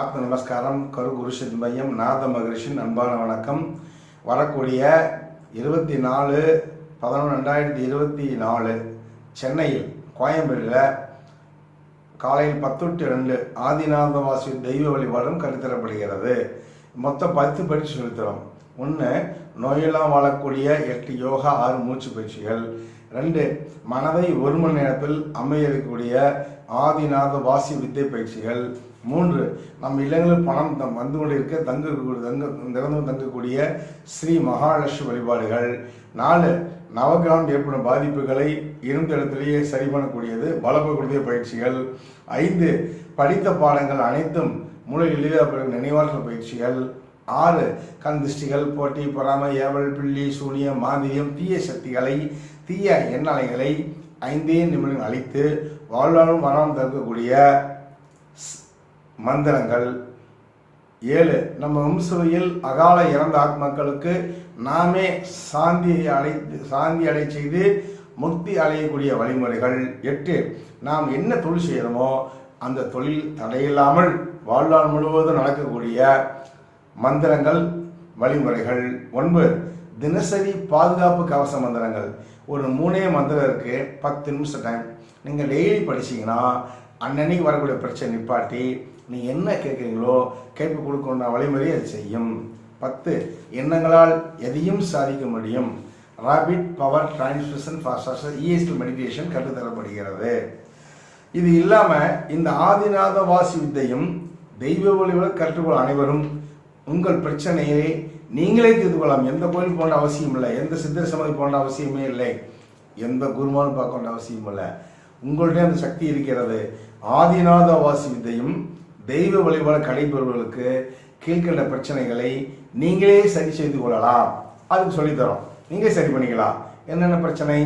ஆத்ம நமஸ்காரம் கரு குருஷித் மையம் நாத மகரிஷின் அன்பான வணக்கம். வரக்கூடிய இருபத்தி நாலு பதினொன்று ரெண்டாயிரத்தி இருபத்தி நாலு சென்னையில் கோயம்பேடில் காலையில் பத்து டு ரெண்டு ஆதிநாதவாசி தெய்வ வழிபாடும் கருத்தரப்படுகிறது மொத்தம் பத்து பயிற்சி செலுத்துகிறோம் ஒன்று நோயெல்லாம் வாழக்கூடிய எட்டு யோகா ஆறு மூச்சு பயிற்சிகள். ரெண்டு மனதை ஒரு மணி நேரத்தில் அமைய இருக்கக்கூடிய ஆதிநாத வாசி வித்தை பயிற்சிகள். மூன்று நம் இல்லங்களில் பணம் தம் வந்து கொண்டிருக்க தங்க தங்க திறந்து தங்கக்கூடிய ஸ்ரீ மகாலட்சுமி வழிபாடுகள். நாலு நவகிரகம் ஏற்படும் பாதிப்புகளை இருந்த இடத்திலேயே சரி பண்ணக்கூடியது பலப்படக்கூடிய பயிற்சிகள். ஐந்து படித்த பாடங்கள் அனைத்தும் மூளை எளிதாக நினைவாற்றல் பயிற்சிகள். ஆறு கண் திருஷ்டிகள் போட்டி பொறாமை ஏவல் பிள்ளி சூனியம் மாந்திரியம் தீய சக்திகளை தீய எண்ணலைகளை ஐந்தே நிமிடங்கள் அழித்து வாழ்வாழும் மனம் தடுக்கக்கூடிய மந்திரங்கள். ஏழு நம்ம வம்சவையில் அகால இறந்த ஆத்மாக்களுக்கு நாமே சாந்தி அழைத்து சாந்தி அடை செய்து முக்தி அடையக்கூடிய வழிமுறைகள். எட்டு நாம் என்ன தொழில் செய்கிறோமோ அந்த தொழில் தடையில்லாமல் வாழ்நாள் முழுவதும் நடக்கக்கூடிய மந்திரங்கள் வழிமுறைகள். ஒன்பது தினசரி பாதுகாப்பு கவச மந்திரங்கள். ஒரு மூணே மந்திரம் இருக்கு பத்து நிமிஷம் டைம் நீங்கள் டெய்லி படிச்சீங்கன்னா அன்னன்னைக்கு வரக்கூடிய பிரச்சனை நிப்பாட்டி நீ என்ன கேட்குறீங்களோ கேட்பு கொடுக்கணும் வழிமுறை அது செய்யும். பத்து எண்ணங்களால் எதையும் சாதிக்க முடியும். Rapid power transmission faster EST meditation கற்றுத்தரப்படுகிறது. இது இல்லாமல் இந்த ஆதிநாத வாசி வித்தையும் தெய்வ வழிகளை கற்றுக்கொள் அனைவரும் உங்கள் பிரச்சனையை நீங்களே தீர்த்து கொள்ளலாம். எந்த கோயிலுக்கு போன்ற அவசியம் இல்லை. எந்த சித்தர் சமாதி போன்ற அவசியமே இல்லை. எந்த குருமானும் பார்க்க வேண்டிய அவசியம் இல்லை. உங்கள்கிட்ட அந்த சக்தி இருக்கிறது. ஆதிநாத வாசி வித்தையும் தெய்வ வழிபாடு கடைபெறுவர்களுக்கு கீழ்கண்ட பிரச்சனைகளை நீங்களே சரி செய்து கொள்ளலாம். அதுக்கு சொல்லித்தரோம். நீங்களே சரி பண்ணிக்கலாம். என்னென்ன பிரச்சனை?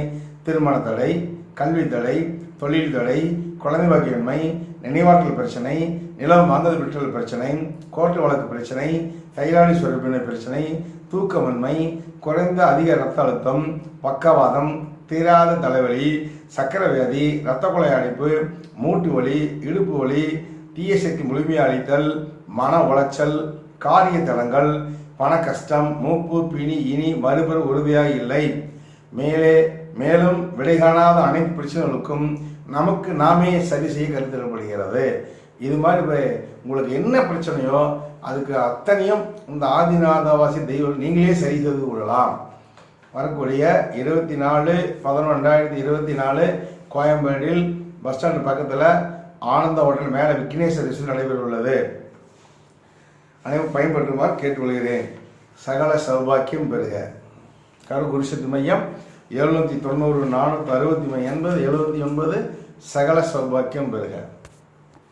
திருமண தடை கல்வி தடை தொழில் தடை குழந்தை பாக்கியன்மை நினைவாற்றல் பிரச்சனை நிலம் மாந்தது விற்றல் பிரச்சனை கோர்ட்டு வழக்கு பிரச்சனை தைராய்டு சுரப்பின பிரச்சனை தூக்கமின்மை குறைந்த அதிக ரத்த அழுத்தம் பக்கவாதம் தீராத தலைவலி சக்கரை வியாதி இரத்த குழாய் அடைப்பு மூட்டு வலி இடுப்பு வலி தீய சக்தி முழுமையாக அளித்தல் மன உளைச்சல் காரிய தளங்கள் பண கஷ்டம் மூப்பு பிணி இனி மறுபெறு உறுதியாக இல்லை. மேலே மேலும் விடை காணாத அனைத்து பிரச்சனைகளுக்கும் நமக்கு நாமே சரி செய்ய கருத்திடப்படுகிறது இது மாதிரி உங்களுக்கு என்ன பிரச்சனையோ அதுக்கு அத்தனையும் இந்த ஆதிநாதவாசி தெய்வம் நீங்களே சரி செய்து கொள்ளலாம். வரக்கூடிய இருபத்தி நாலு பதினொன்று ரெண்டாயிரத்தி இருபத்தி நாலு கோயம்பேடில் பஸ் ஸ்டாண்ட் பக்கத்தில் ஆனந்த ஹோட்டல் மேலே விக்னேஸ்வர ரிசல் நடைபெற அனைவரும் பயன்படுத்துமாறு கேட்டுக்கொள்கிறேன். சகல சௌபாக்கியம் பெறுக. கரு மையம் எழுநூற்றி தொண்ணூறு நானூற்றி அறுபத்தி எண்பது எழுபத்தி ஒன்பது சகல சௌபாக்கியம் பெறுக.